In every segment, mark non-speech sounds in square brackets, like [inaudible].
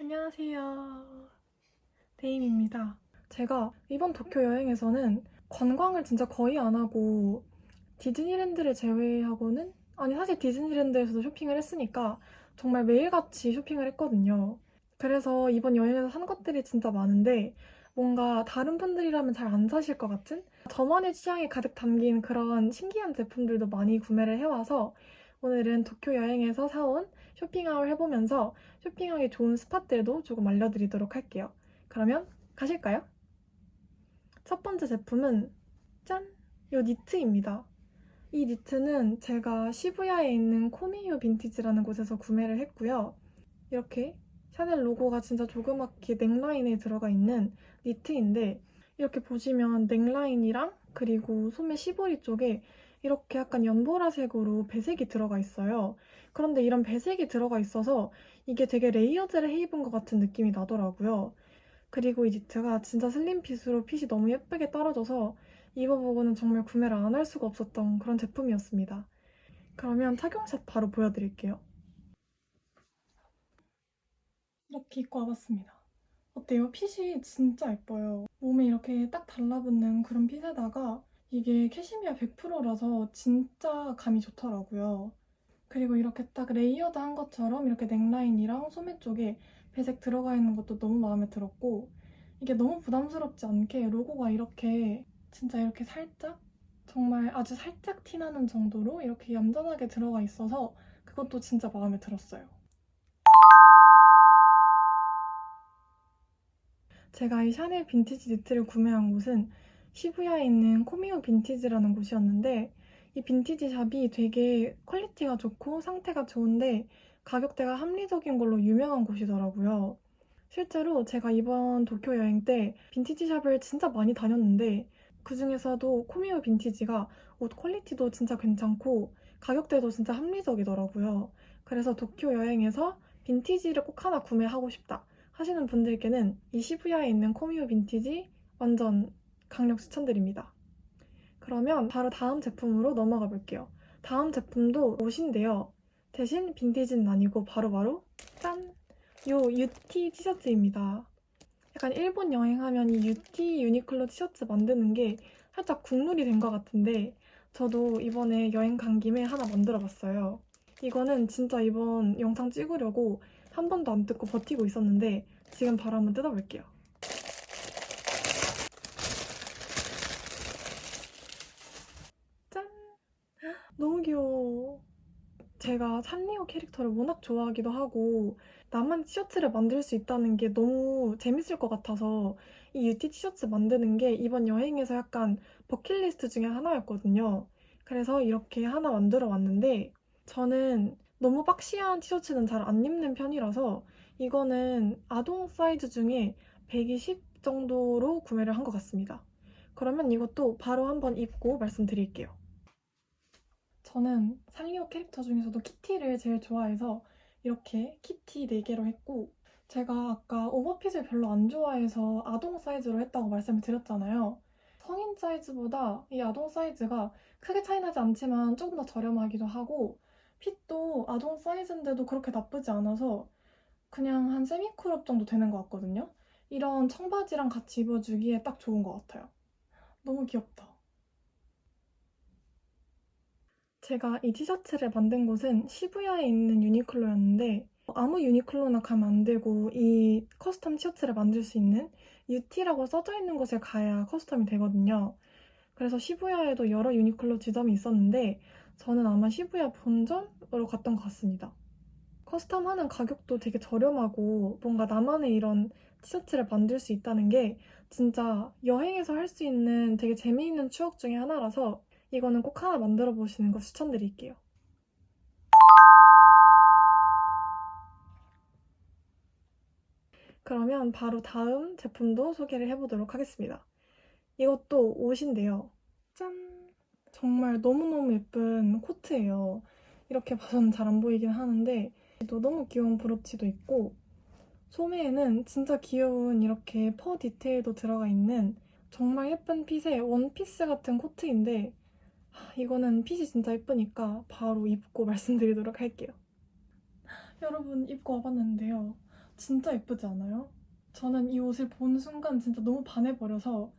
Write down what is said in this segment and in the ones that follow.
안녕하세요. 데임입니다. 제가 이번 도쿄 여행에서는 관광을 진짜 거의 안 하고 디즈니랜드를 제외하고는 아니 사실 디즈니랜드에서도 쇼핑을 했으니까 정말 매일같이 쇼핑을 했거든요. 그래서 이번 여행에서 산 것들이 진짜 많은데 뭔가 다른 분들이라면 잘 안 사실 것 같은 저만의 취향이 가득 담긴 그런 신기한 제품들도 많이 구매를 해와서 오늘은 도쿄 여행에서 사온 쇼핑아웃 해보면서 쇼핑하기 좋은 스팟들도 조금 알려드리도록 할게요. 그러면 가실까요? 첫 번째 제품은 짠! 요 니트입니다. 이 니트는 제가 시부야에 있는 코미유 빈티지라는 곳에서 구매를 했고요. 이렇게 샤넬 로고가 진짜 조그맣게 넥라인에 들어가 있는 니트인데 이렇게 보시면 넥라인이랑 그리고 소매 시보리 쪽에 이렇게 약간 연보라색으로 배색이 들어가 있어요. 그런데 이런 배색이 들어가 있어서 이게 되게 레이어드를 해 입은 것 같은 느낌이 나더라고요. 그리고 이 니트가 진짜 슬림핏으로 핏이 너무 예쁘게 떨어져서 입어보고는 정말 구매를 안 할 수가 없었던 그런 제품이었습니다. 그러면 착용샷 바로 보여드릴게요. 이렇게 입고 와봤습니다. 어때요? 핏이 진짜 예뻐요. 몸에 이렇게 딱 달라붙는 그런 핏에다가 이게 캐시미어 100%라서 진짜 감이 좋더라고요. 그리고 이렇게 딱 레이어드 한 것처럼 이렇게 넥라인이랑 소매 쪽에 배색 들어가 있는 것도 너무 마음에 들었고 이게 너무 부담스럽지 않게 로고가 이렇게 진짜 이렇게 살짝 정말 아주 살짝 티나는 정도로 이렇게 얌전하게 들어가 있어서 그것도 진짜 마음에 들었어요. 제가 이 샤넬 빈티지 니트를 구매한 곳은 시부야에 있는 코미오 빈티지라는 곳이었는데 이 빈티지 샵이 되게 퀄리티가 좋고 상태가 좋은데 가격대가 합리적인 걸로 유명한 곳이더라고요. 실제로 제가 이번 도쿄 여행 때 빈티지 샵을 진짜 많이 다녔는데 그 중에서도 코미오 빈티지가 옷 퀄리티도 진짜 괜찮고 가격대도 진짜 합리적이더라고요. 그래서 도쿄 여행에서 빈티지를 꼭 하나 구매하고 싶다 하시는 분들께는 이 시부야에 있는 코미오 빈티지 완전 강력 추천드립니다. 그러면 바로 다음 제품으로 넘어가 볼게요. 다음 제품도 옷인데요. 대신 빈티지는 아니고 바로 바로 짠! 요 UT 티셔츠입니다. 약간 일본 여행하면 이 UT 유니클로 티셔츠 만드는 게 살짝 국룰이 된 것 같은데 저도 이번에 여행 간 김에 하나 만들어 봤어요. 이거는 진짜 이번 영상 찍으려고 한 번도 안 뜯고 버티고 있었는데 지금 바로 한번 뜯어볼게요. 짠! 너무 귀여워. 제가 산리오 캐릭터를 워낙 좋아하기도 하고 나만 티셔츠를 만들 수 있다는 게 너무 재밌을 것 같아서 이 UT 티셔츠 만드는 게 이번 여행에서 약간 버킷리스트 중에 하나였거든요. 그래서 이렇게 하나 만들어 왔는데 저는 너무 박시한 티셔츠는 잘 안 입는 편이라서 이거는 아동 사이즈 중에 120 정도로 구매를 한 것 같습니다. 그러면 이것도 바로 한번 입고 말씀드릴게요. 저는 산리오 캐릭터 중에서도 키티를 제일 좋아해서 이렇게 키티 4개로 했고 제가 아까 오버핏을 별로 안 좋아해서 아동 사이즈로 했다고 말씀을 드렸잖아요. 성인 사이즈보다 이 아동 사이즈가 크게 차이 나지 않지만 조금 더 저렴하기도 하고 핏도 아동 사이즈인데도 그렇게 나쁘지 않아서 그냥 한 세미크롭 정도 되는 것 같거든요. 이런 청바지랑 같이 입어주기에 딱 좋은 것 같아요. 너무 귀엽다. 제가 이 티셔츠를 만든 곳은 시부야에 있는 유니클로였는데 아무 유니클로나 가면 안 되고 이 커스텀 티셔츠를 만들 수 있는 UT라고 써져 있는 곳에 가야 커스텀이 되거든요. 그래서 시부야에도 여러 유니클로 지점이 있었는데 저는 아마 시부야 본점으로 갔던 것 같습니다. 커스텀 하는 가격도 되게 저렴하고 뭔가 나만의 이런 티셔츠를 만들 수 있다는 게 진짜 여행에서 할 수 있는 되게 재미있는 추억 중에 하나라서 이거는 꼭 하나 만들어 보시는 거 추천드릴게요. 그러면 바로 다음 제품도 소개를 해보도록 하겠습니다. 이것도 옷인데요. 짠! 정말 너무너무 예쁜 코트예요. 이렇게 봐서는 잘 안 보이긴 하는데 또 너무 귀여운 브로치도 있고 소매에는 진짜 귀여운 이렇게 퍼 디테일도 들어가 있는 정말 예쁜 핏의 원피스 같은 코트인데 하, 이거는 핏이 진짜 예쁘니까 바로 입고 [laughs] 말씀드리도록 할게요. 여러분 입고 와봤는데요. 진짜 예쁘지 않아요? 저는 이 옷을 본 순간 진짜 너무 반해버려서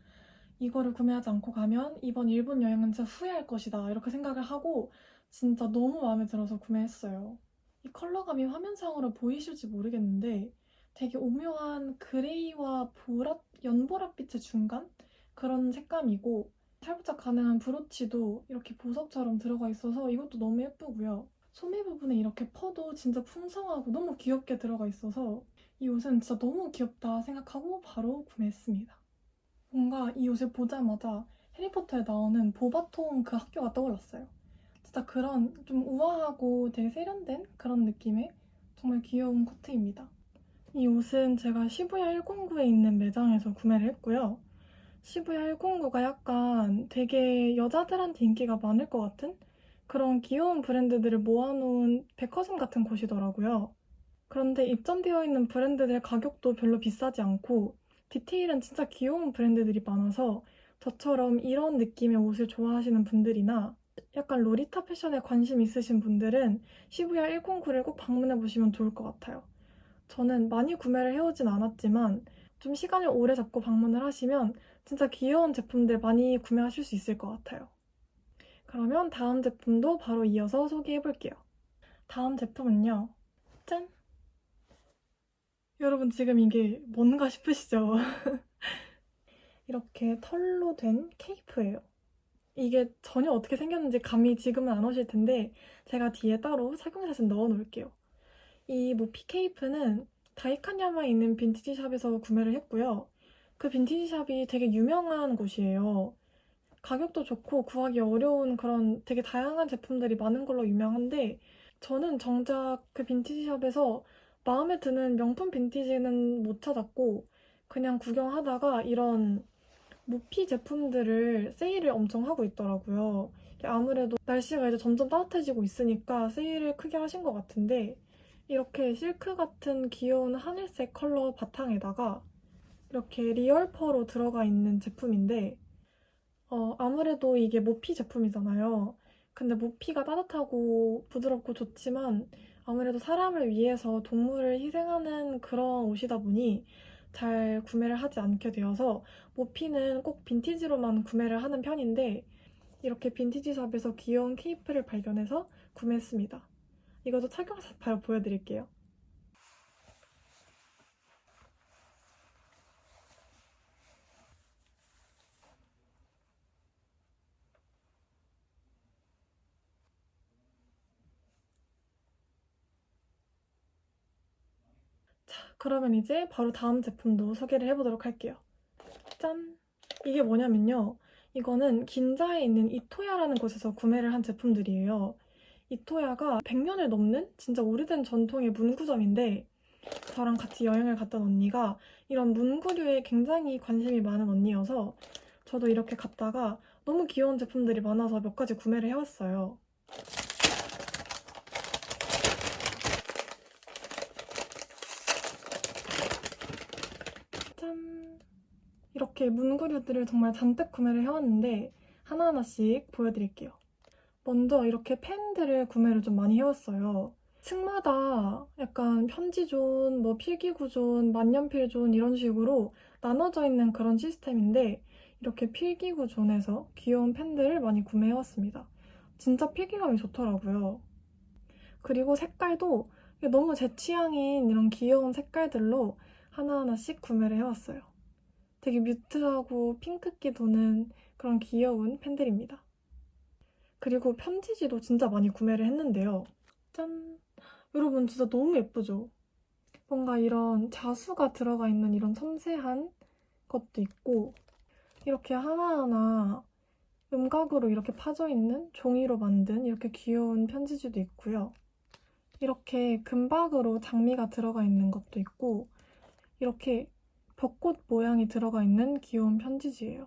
이거를 구매하지 않고 가면 이번 일본 여행은 진짜 후회할 것이다 이렇게 생각을 하고 진짜 너무 마음에 들어서 구매했어요. 이 컬러감이 화면상으로 보이실지 모르겠는데 되게 오묘한 그레이와 보랏, 연보랏빛의 중간? 그런 색감이고 살짝 가능한 브로치도 이렇게 보석처럼 들어가 있어서 이것도 너무 예쁘고요. 소매 부분에 이렇게 퍼도 진짜 풍성하고 너무 귀엽게 들어가 있어서 이 옷은 진짜 너무 귀엽다 생각하고 바로 구매했습니다. 뭔가 이 옷을 보자마자 해리포터에 나오는 보바통 그 학교가 떠올랐어요. 진짜 그런 좀 우아하고 되게 세련된 그런 느낌의 정말 귀여운 코트입니다. 이 옷은 제가 시부야 109에 있는 매장에서 구매를 했고요. 시부야 109가 약간 되게 여자들한테 인기가 많을 것 같은 그런 귀여운 브랜드들을 모아놓은 백화점 같은 곳이더라고요. 그런데 입점되어 있는 브랜드들 가격도 별로 비싸지 않고 디테일은 진짜 귀여운 브랜드들이 많아서 저처럼 이런 느낌의 옷을 좋아하시는 분들이나 약간 로리타 패션에 관심 있으신 분들은 시부야 109를 꼭 방문해 보시면 좋을 것 같아요. 저는 많이 구매를 해오진 않았지만 좀 시간을 오래 잡고 방문을 하시면 진짜 귀여운 제품들 많이 구매하실 수 있을 것 같아요. 그러면 다음 제품도 바로 이어서 소개해 볼게요. 다음 제품은요. 짠! 여러분 지금 이게 뭔가 싶으시죠? [laughs] 이렇게 털로 된 케이프예요. 이게 전혀 어떻게 생겼는지 감이 지금은 안 오실 텐데 제가 뒤에 따로 착용 사진 넣어 놓을게요. 이 모피 케이프는 다이카냐마에 있는 빈티지 샵에서 구매를 했고요. 그 빈티지 샵이 되게 유명한 곳이에요. 가격도 좋고 구하기 어려운 그런 되게 다양한 제품들이 많은 걸로 유명한데 저는 정작 그 빈티지 샵에서 마음에 드는 명품 빈티지는 못 찾았고 그냥 구경하다가 이런 모피 제품들을 세일을 엄청 하고 있더라고요. 아무래도 날씨가 이제 점점 따뜻해지고 있으니까 세일을 크게 하신 것 같은데 이렇게 실크 같은 귀여운 하늘색 컬러 바탕에다가 이렇게 리얼퍼로 들어가 있는 제품인데 어, 아무래도 이게 모피 제품이잖아요. 근데 모피가 따뜻하고 부드럽고 좋지만 아무래도 사람을 위해서 동물을 희생하는 그런 옷이다 보니 잘 구매를 하지 않게 되어서 모피는 꼭 빈티지로만 구매를 하는 편인데 이렇게 빈티지 샵에서 귀여운 케이프를 발견해서 구매했습니다. 이것도 착용해서 바로 보여드릴게요. 자, 그러면 이제 바로 다음 제품도 소개를 해보도록 할게요. 짠! 이게 뭐냐면요. 이거는 긴자에 있는 이토야라는 곳에서 구매를 한 제품들이에요. 이토야가 100년을 넘는 진짜 오래된 전통의 문구점인데 저랑 같이 여행을 갔던 언니가 이런 문구류에 굉장히 관심이 많은 언니여서 저도 이렇게 갔다가 너무 귀여운 제품들이 많아서 몇 가지 구매를 해왔어요. 짠! 이렇게 문구류들을 정말 잔뜩 구매를 해왔는데 하나하나씩 보여드릴게요. 먼저 이렇게 펜들을 구매를 좀 많이 해왔어요. 층마다 약간 편지존, 뭐 필기구존, 만년필존 이런 식으로 나눠져 있는 그런 시스템인데 이렇게 필기구존에서 귀여운 펜들을 많이 구매해왔습니다. 진짜 필기감이 좋더라고요. 그리고 색깔도 너무 제 취향인 이런 귀여운 색깔들로 하나하나씩 구매를 해왔어요. 되게 뮤트하고 핑크기 도는 그런 귀여운 펜들입니다. 그리고 편지지도 진짜 많이 구매를 했는데요. 짠! 여러분 진짜 너무 예쁘죠? 뭔가 이런 자수가 들어가 있는 이런 섬세한 것도 있고 이렇게 하나하나 음각으로 이렇게 파져 있는 종이로 만든 이렇게 귀여운 편지지도 있고요. 이렇게 금박으로 장미가 들어가 있는 것도 있고 이렇게 벚꽃 모양이 들어가 있는 귀여운 편지지예요.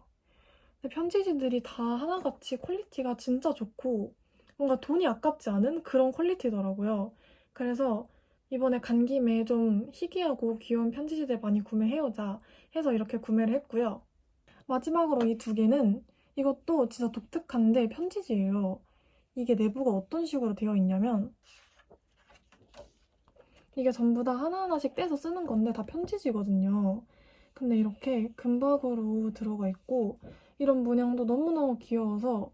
편지지들이 다 하나같이 퀄리티가 진짜 좋고 뭔가 돈이 아깝지 않은 그런 퀄리티더라고요. 그래서 이번에 간 김에 좀 희귀하고 귀여운 편지지들 많이 구매해오자 해서 이렇게 구매를 했고요. 마지막으로 이 두 개는 이것도 진짜 독특한데 편지지예요. 이게 내부가 어떤 식으로 되어 있냐면 이게 전부 다 하나하나씩 떼서 쓰는 건데 다 편지지거든요. 근데 이렇게 금박으로 들어가 있고 이런 문양도 너무너무 귀여워서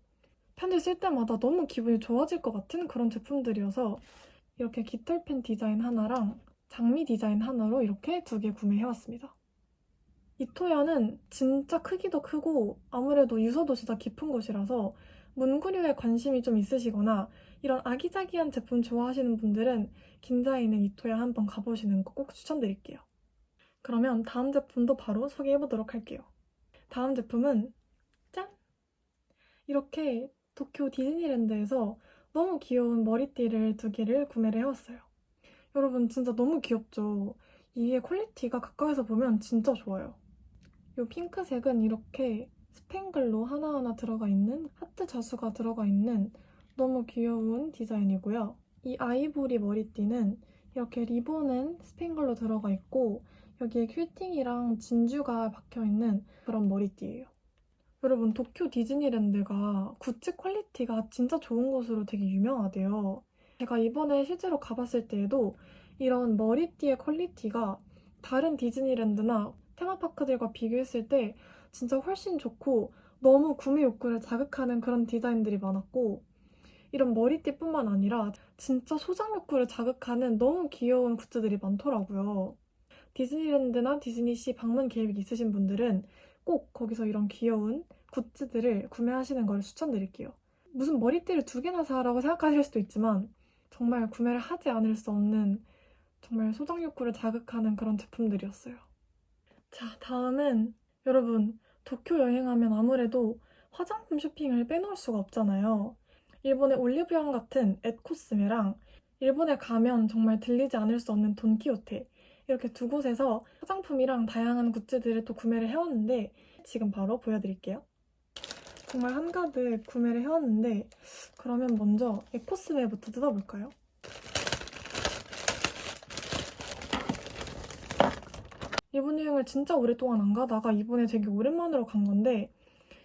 편지 쓸 때마다 너무 기분이 좋아질 것 같은 그런 제품들이어서 이렇게 깃털펜 디자인 하나랑 장미 디자인 하나로 이렇게 두 개 구매해왔습니다. 이토야는 진짜 크기도 크고 아무래도 유서도 진짜 깊은 곳이라서 문구류에 관심이 좀 있으시거나 이런 아기자기한 제품 좋아하시는 분들은 긴자에 있는 이토야 한번 가보시는 거 꼭 추천드릴게요. 그러면 다음 제품도 바로 소개해 보도록 할게요. 다음 제품은 짠! 이렇게 도쿄 디즈니랜드에서 너무 귀여운 머리띠를 두 개를 구매를 해왔어요. 여러분 진짜 너무 귀엽죠? 이게 퀄리티가 가까이서 보면 진짜 좋아요. 이 핑크색은 이렇게 스팽글로 하나하나 들어가 있는 하트 자수가 들어가 있는 너무 귀여운 디자인이고요. 이 아이보리 머리띠는 이렇게 리본은 스팽글로 들어가 있고 여기에 퀼팅이랑 진주가 박혀 있는 그런 머리띠예요. 여러분 도쿄 디즈니랜드가 굿즈 퀄리티가 진짜 좋은 곳으로 되게 유명하대요. 제가 이번에 실제로 가봤을 때에도 이런 머리띠의 퀄리티가 다른 디즈니랜드나 테마파크들과 비교했을 때 진짜 훨씬 좋고 너무 구매 욕구를 자극하는 그런 디자인들이 많았고 이런 머리띠뿐만 아니라 진짜 소장 욕구를 자극하는 너무 귀여운 굿즈들이 많더라고요. 디즈니랜드나 디즈니시 방문 계획 있으신 분들은 꼭 거기서 이런 귀여운 굿즈들을 구매하시는 걸 추천드릴게요. 무슨 머리띠를 두 개나 사라고 생각하실 수도 있지만 정말 구매를 하지 않을 수 없는 정말 소장 욕구를 자극하는 그런 제품들이었어요. 자, 다음은 여러분 도쿄 여행하면 아무래도 화장품 쇼핑을 빼놓을 수가 없잖아요. 일본의 올리브영 같은 앳코스메랑 일본에 가면 정말 들리지 않을 수 없는 돈키호테 이렇게 두 곳에서 화장품이랑 다양한 굿즈들을 또 구매를 해왔는데 지금 바로 보여드릴게요. 정말 한가득 구매를 해왔는데 그러면 먼저 에코스메부터 뜯어볼까요? 일본 여행을 진짜 오랫동안 안 가다가 이번에 되게 오랜만으로 간 건데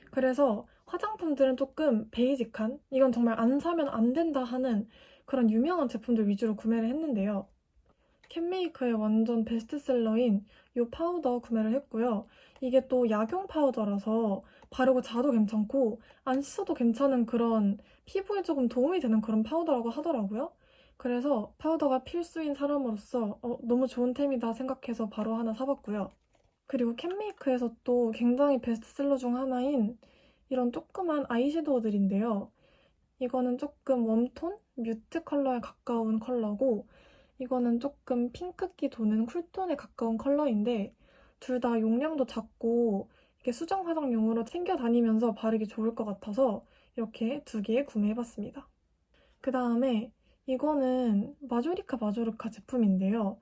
그래서 화장품들은 조금 베이직한 이건 정말 안 사면 안 된다 하는 그런 유명한 제품들 위주로 구매를 했는데요. 캔메이크의 완전 베스트셀러인 이 파우더 구매를 했고요. 이게 또 약용 파우더라서 바르고 자도 괜찮고 안 씻어도 괜찮은 그런 피부에 조금 도움이 되는 그런 파우더라고 하더라고요. 그래서 파우더가 필수인 사람으로서 어, 너무 좋은 템이다 생각해서 바로 하나 사봤고요. 그리고 캔메이크에서 또 굉장히 베스트셀러 중 하나인 이런 조그만 아이섀도우들인데요. 이거는 조금 웜톤, 뮤트 컬러에 가까운 컬러고 이거는 조금 핑크기 도는 쿨톤에 가까운 컬러인데 둘 다 용량도 작고 이게 수정 화장용으로 챙겨 다니면서 바르기 좋을 것 같아서 이렇게 두 개 구매해봤습니다. 그 다음에 이거는 마조리카 마조르카 제품인데요.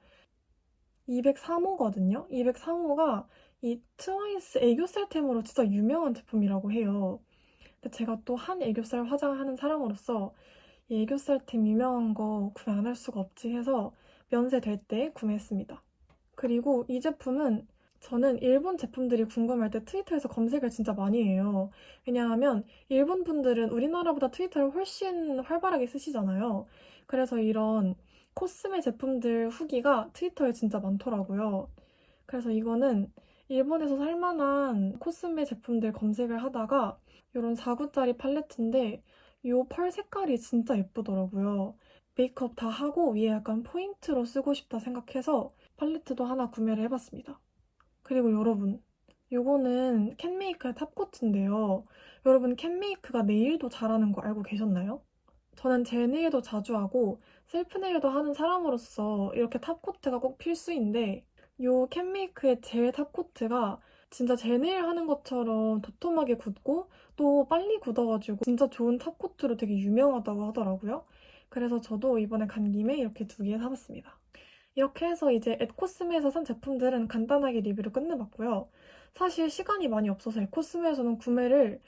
203호거든요. 203호가 이 트와이스 애교살템으로 진짜 유명한 제품이라고 해요. 근데 제가 또 한 애교살 화장하는 사람으로서 이 애교살템 유명한 거 구매 안 할 수가 없지 해서 면세될 때 구매했습니다. 그리고 이 제품은 저는 일본 제품들이 궁금할 때 트위터에서 검색을 진짜 많이 해요. 왜냐하면 일본 분들은 우리나라보다 트위터를 훨씬 활발하게 쓰시잖아요. 그래서 이런 코스메 제품들 후기가 트위터에 진짜 많더라고요. 그래서 이거는 일본에서 살만한 코스메 제품들 검색을 하다가 이런 4구짜리 팔레트인데 이 펄 색깔이 진짜 예쁘더라고요. 메이크업 다 하고 위에 약간 포인트로 쓰고 싶다 생각해서 팔레트도 하나 구매를 해봤습니다. 그리고 여러분, 요거는 캔메이크의 탑코트인데요. 여러분 캔메이크가 네일도 잘하는 거 알고 계셨나요? 저는 제 네일도 자주 하고 셀프 네일도 하는 사람으로서 이렇게 탑코트가 꼭 필수인데 요 캔메이크의 젤 탑코트가 진짜 제 네일 하는 것처럼 도톰하게 굳고 또 빨리 굳어가지고 진짜 좋은 탑코트로 되게 유명하다고 하더라고요. 그래서 저도 이번에 간 김에 이렇게 두 개 사봤습니다. 이렇게 해서 이제 앳코스메에서 산 제품들은 간단하게 리뷰를 끝내봤고요. 사실 시간이 많이 없어서 앳코스메에서는 구매를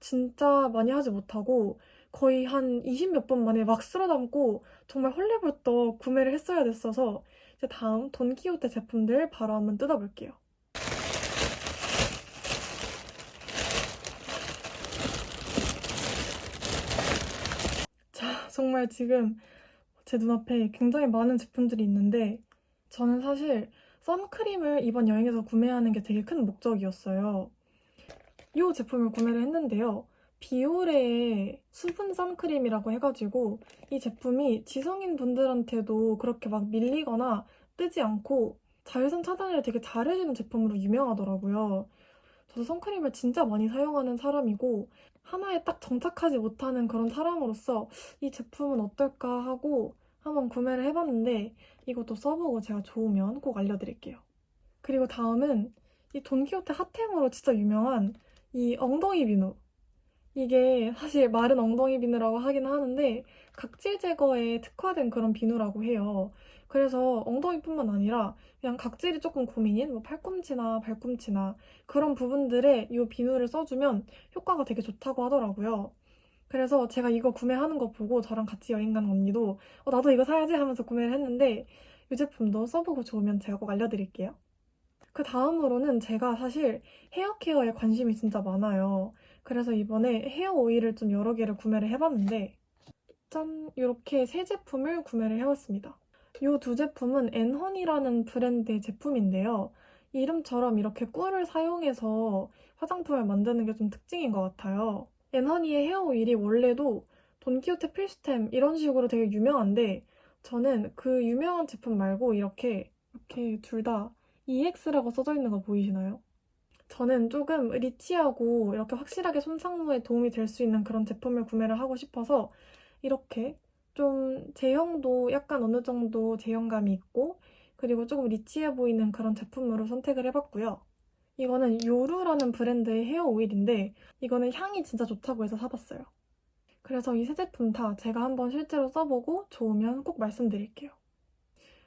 진짜 많이 하지 못하고 거의 한 20몇 번 만에 막 쓸어 담고 정말 헐레벌떡 구매를 했어야 됐어서 이제 다음 돈키호테 제품들 바로 한번 뜯어볼게요. 자, 정말 지금 제 눈앞에 굉장히 많은 제품들이 있는데 저는 사실 선크림을 이번 여행에서 구매하는 게 되게 큰 목적이었어요. 이 제품을 구매를 했는데요. 비오레의 수분 선크림이라고 해가지고 이 제품이 지성인 분들한테도 그렇게 막 밀리거나 뜨지 않고 자외선 차단을 되게 잘해주는 제품으로 유명하더라고요. 저도 선크림을 진짜 많이 사용하는 사람이고 하나에 딱 정착하지 못하는 그런 사람으로서 이 제품은 어떨까 하고 한번 구매를 해봤는데 이것도 써보고 제가 좋으면 꼭 알려드릴게요. 그리고 다음은 이 돈키호테 핫템으로 진짜 유명한 이 엉덩이 비누. 이게 사실 마른 엉덩이 비누라고 하긴 하는데 각질 제거에 특화된 그런 비누라고 해요. 그래서 엉덩이뿐만 아니라 그냥 각질이 조금 고민인 뭐 팔꿈치나 발꿈치나 그런 부분들에 이 비누를 써주면 효과가 되게 좋다고 하더라고요. 그래서 제가 이거 구매하는 거 보고 저랑 같이 여행 간 언니도 어, 나도 이거 사야지 하면서 구매를 했는데 이 제품도 써보고 좋으면 제가 꼭 알려드릴게요. 그 다음으로는 제가 사실 헤어 케어에 관심이 진짜 많아요. 그래서 이번에 헤어 오일을 좀 여러 개를 구매를 해봤는데 짠! 이렇게 세 제품을 구매를 해봤습니다. 이 두 제품은 앤허니라는 브랜드의 제품인데요. 이름처럼 이렇게 꿀을 사용해서 화장품을 만드는 게 좀 특징인 것 같아요. 앤허니의 헤어 오일이 원래도 돈키호테 필수템 이런 식으로 되게 유명한데 저는 그 유명한 제품 말고 이렇게 이렇게 둘 다 EX라고 써져 있는 거 보이시나요? 저는 조금 리치하고 이렇게 확실하게 손상무에 도움이 될 수 있는 그런 제품을 구매를 하고 싶어서 이렇게 좀 제형도 약간 어느 정도 제형감이 있고 그리고 조금 리치해 보이는 그런 제품으로 선택을 해봤고요. 이거는 요루라는 브랜드의 헤어 오일인데 이거는 향이 진짜 좋다고 해서 사봤어요. 그래서 이 세 제품 다 제가 한번 실제로 써보고 좋으면 꼭 말씀드릴게요.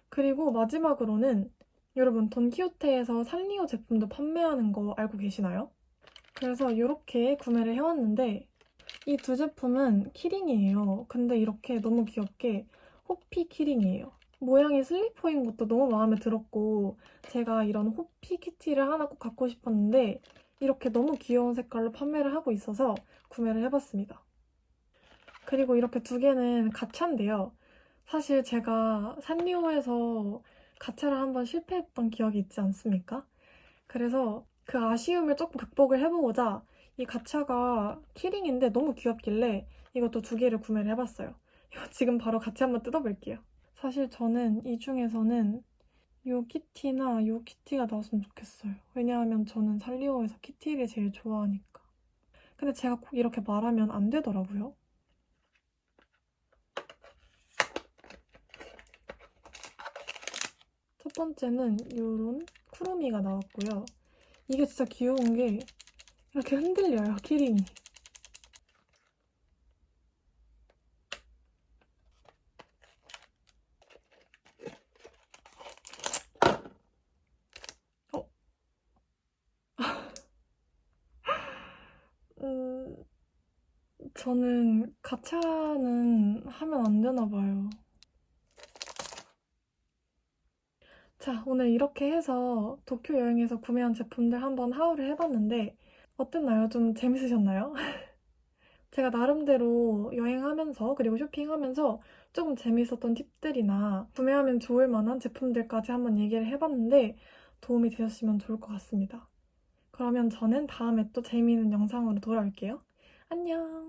그리고 마지막으로는 여러분 돈키호테에서 산리오 제품도 판매하는 거 알고 계시나요? 그래서 이렇게 구매를 해왔는데 이 두 제품은 키링이에요. 근데 이렇게 너무 귀엽게 호피 키링이에요. 모양이 슬리퍼인 것도 너무 마음에 들었고 제가 이런 호피 키티를 하나 꼭 갖고 싶었는데 이렇게 너무 귀여운 색깔로 판매를 하고 있어서 구매를 해봤습니다. 그리고 이렇게 두 개는 가차인데요. 사실 제가 산리오에서 가차를 한번 실패했던 기억이 있지 않습니까? 그래서 그 아쉬움을 조금 극복을 해보고자 이 가차가 키링인데 너무 귀엽길래 이것도 두 개를 구매를 해봤어요. 이거 지금 바로 같이 한번 뜯어볼게요. 사실 저는 이 중에서는 요 키티나 요 키티가 나왔으면 좋겠어요. 왜냐하면 저는 살리오에서 키티를 제일 좋아하니까. 근데 제가 꼭 이렇게 말하면 안 되더라고요. 첫 번째는 요런 쿠루미가 나왔고요. 이게 진짜 귀여운 게 이렇게 흔들려요, 키링이. 어? [laughs] 음, 저는 가차는 하면 안 되나 봐요. 자, 오늘 이렇게 해서 도쿄 여행에서 구매한 제품들 한번 하울을 해봤는데 어땠나요? 좀 재밌으셨나요? [laughs] 제가 나름대로 여행하면서 그리고 쇼핑하면서 조금 재밌었던 팁들이나 구매하면 좋을 만한 제품들까지 한번 얘기를 해봤는데 도움이 되셨으면 좋을 것 같습니다. 그러면 저는 다음에 또 재미있는 영상으로 돌아올게요. 안녕!